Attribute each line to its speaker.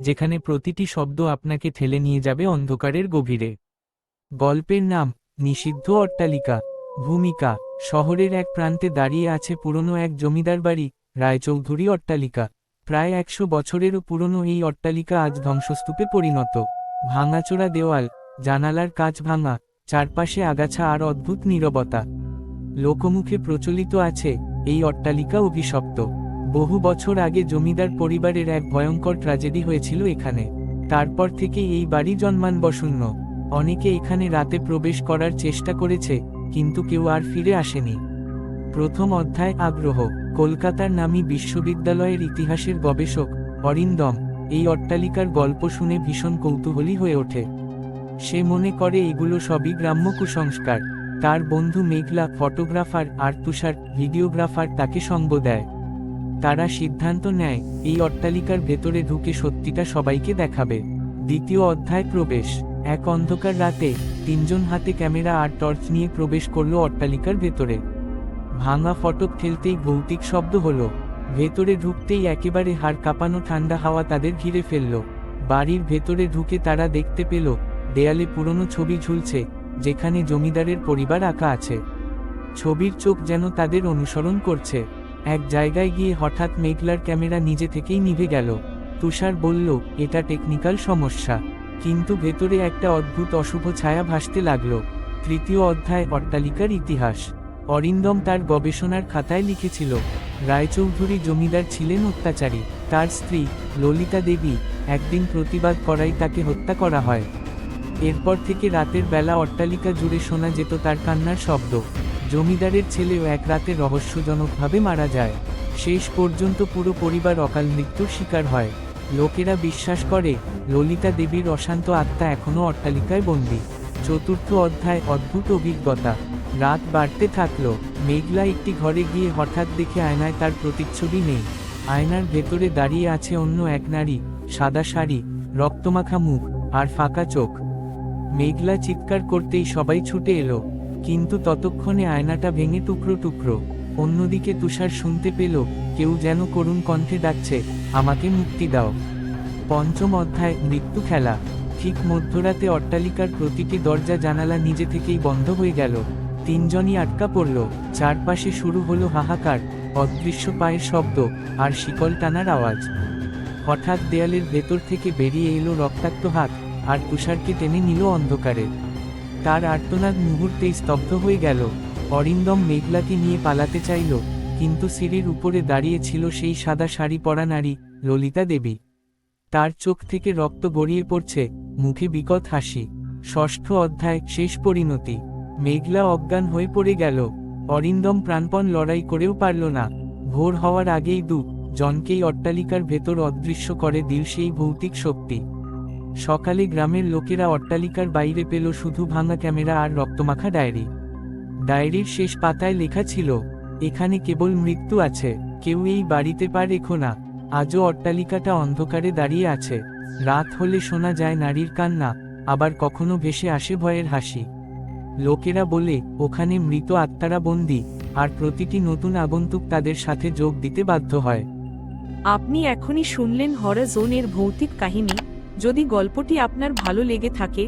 Speaker 1: যেখানে প্রতিটি শব্দ আপনাকে ঠেলে নিয়ে যাবে অন্ধকারের গভীরে। গল্পের নাম, নিষিদ্ধ অট্টালিকা। ভূমিকা, শহরের এক প্রান্তে দাঁড়িয়ে আছে পুরনো এক জমিদার বাড়ি, রায়চৌধুরী অট্টালিকা। প্রায় একশো বছরেরও পুরনো এই অট্টালিকা আজ ধ্বংসস্তূপে পরিণত। ভাঙাচোরা দেওয়াল, জানালার কাচ ভাঙা, চারপাশে আগাছা আর অদ্ভুত নীরবতা। লোকমুখে প্রচলিত আছে, এই অট্টালিকা অভিশপ্ত। বহু বছর আগে জমিদার পরিবারের এক ভয়ঙ্কর ট্র্যাজেডি হয়েছিল এখানে। তারপর থেকে এই বাড়ি জন্মানবশূন্য। অনেকে এখানে রাতে প্রবেশ করার চেষ্টা করেছে, কিন্তু কেউ আর ফিরে আসেনি। প্রথম অধ্যায় আগ্রহ, কলকাতার নামী বিশ্ববিদ্যালয়ের ইতিহাসের গবেষক, অরিন্দম, এই অট্টালিকার গল্প শুনে ভীষণ কৌতূহলী হয়ে ওঠে। সে মনে করে এগুলো সবই গ্রাম্য কুসংস্কার। তার বন্ধু মেঘলা, ফটোগ্রাফার আর তুষার ভিডিওগ্রাফার তাকে সঙ্গ দেয়। তারা সিদ্ধান্ত নেয়, এই অট্টালিকার ভেতরে ঢুকে সত্যিটা সবাইকে দেখাবে। দ্বিতীয় অধ্যায় প্রবেশ। এক অন্ধকার রাতে তিনজন হাতে ক্যামেরা আর টর্চ নিয়ে প্রবেশ করল অট্টালিকার ভেতরে। ভাঙা ফটক ঠেলতেই ভৌতিক শব্দ হলো। ভেতরে ঢুকতেই একেবারে হাড় কাঁপানো ঠান্ডা হাওয়া তাদের ঘিরে ফেলল। বাড়ির ভেতরে ঢুকে তারা দেখতে পেল, দেয়ালে পুরনো ছবি ঝুলছে, যেখানে জমিদারের পরিবার আঁকা আছে। ছবির চোখ যেন তাদের অনুসরণ করছে। এক জায়গায় গিয়ে হঠাৎ মেঘলার ক্যামেরা নিজে থেকেই নিভে গেল। তুষার বলল, এটা টেকনিক্যাল সমস্যা। কিন্তু ভেতরে একটা অদ্ভুত অশুভ ছায়া ভাসতে লাগল। তৃতীয় অধ্যায়, অট্টালিকার ইতিহাস। অরিন্দম তার গবেষণার খাতায় লিখেছিল, রায়চৌধুরী জমিদার ছিলেন অত্যাচারী। তার স্ত্রী, ললিতা দেবী, একদিন প্রতিবাদ করাই তাকে হত্যা করা হয়। এরপর থেকে রাতের বেলা অট্টালিকা জুড়ে শোনা যেত তার কান্নার শব্দ। জমিদারের ছেলেও এক রাতে রহস্যজনকভাবে মারা যায়। শেষ পর্যন্ত পুরো পরিবার অকাল মৃত্যুর শিকার হয়। লোকেরা বিশ্বাস করে, ললিতা দেবীর অশান্ত আত্মা এখনও অট্টালিকায় বন্দী। চতুর্থ অধ্যায়, অদ্ভুত অভিজ্ঞতা। রাত বাড়তে থাকল। মেঘলা একটি ঘরে গিয়ে হঠাৎ দেখে আয়নায় তার প্রতিচ্ছবি নেই। আয়নার ভেতরে দাঁড়িয়ে আছে অন্য এক নারী, সাদা শাড়ি, রক্তমাখা মুখ, আর ফাঁকা চোখ। মেঘলা চিৎকার করতেই সবাই ছুটে এলো। কিন্তু ততক্ষণে আয়নাটা ভেঙে টুকরো টুকরো। অন্যদিকে তুষার শুনতে পেল, কেউ যেন করুণ কণ্ঠে ডাকছে, আমাকে মুক্তি দাও। পঞ্চম অধ্যায়, মৃত্যু খেলা। ঠিক মধ্যরাতে অট্টালিকার প্রতিটি দরজা জানালা নিজে থেকেই বন্ধ হয়ে গেল। তিনজনই আটকা পড়ল। চারপাশে শুরু হলো হাহাকার, অদৃশ্য পায়ের শব্দ আর শিকল টানার আওয়াজ। হঠাৎ দেয়ালের ভেতর থেকে বেরিয়ে এলো রক্তাক্ত হাত, আর তুষারকে টেনে নিল অন্ধকারে। তার আর্তনাদ মুহূর্তেই স্তব্ধ হয়ে গেল। অরিন্দম মেঘলাকে নিয়ে পালাতে চাইল, কিন্তু সিঁড়ির উপরে দাঁড়িয়ে ছিল সেই সাদা শাড়ি পরা নারী, ললিতা দেবী। তার চোখ থেকে রক্ত গড়িয়ে পড়ছে, মুখে বিকট হাসি। ষষ্ঠ অধ্যায়, শেষ পরিণতি। মেঘলা অজ্ঞান হয়ে পড়ে গেল। অরিন্দম প্রাণপণ লড়াই করেও পারল না। ভোর হওয়ার আগেই দু জনকেই অট্টালিকার ভেতর অদৃশ্য করে দিল সেই ভৌতিক শক্তি। সকালে গ্রামের লোকেরা অট্টালিকার বাইরে পেল শুধু ভাঙা ক্যামেরা আর রক্তমাখা ডায়েরি। ডায়েরির শেষ পাতায় লেখা ছিল, এখানে কেবল মৃত্যু আছে, কেউ এই বাড়িতে পা রেখো না, আজও অট্টালিকাটা অন্ধকারে দাঁড়িয়ে আছে, রাত হলে শোনা যায় নারীর কান্না, আবার কখনো ভেসে আসে ভয়ের হাসি। লোকেরা বলে, ওখানে মৃত আত্মারা বন্দি, আর প্রতিটি নতুন আগন্তুক তাদের সাথে যোগ দিতে বাধ্য হয়।
Speaker 2: আপনি এখনই শুনলেন হরর জোনের ভৌতিক কাহিনী যদি গল্পটি আপনার ভালো লেগে থাকে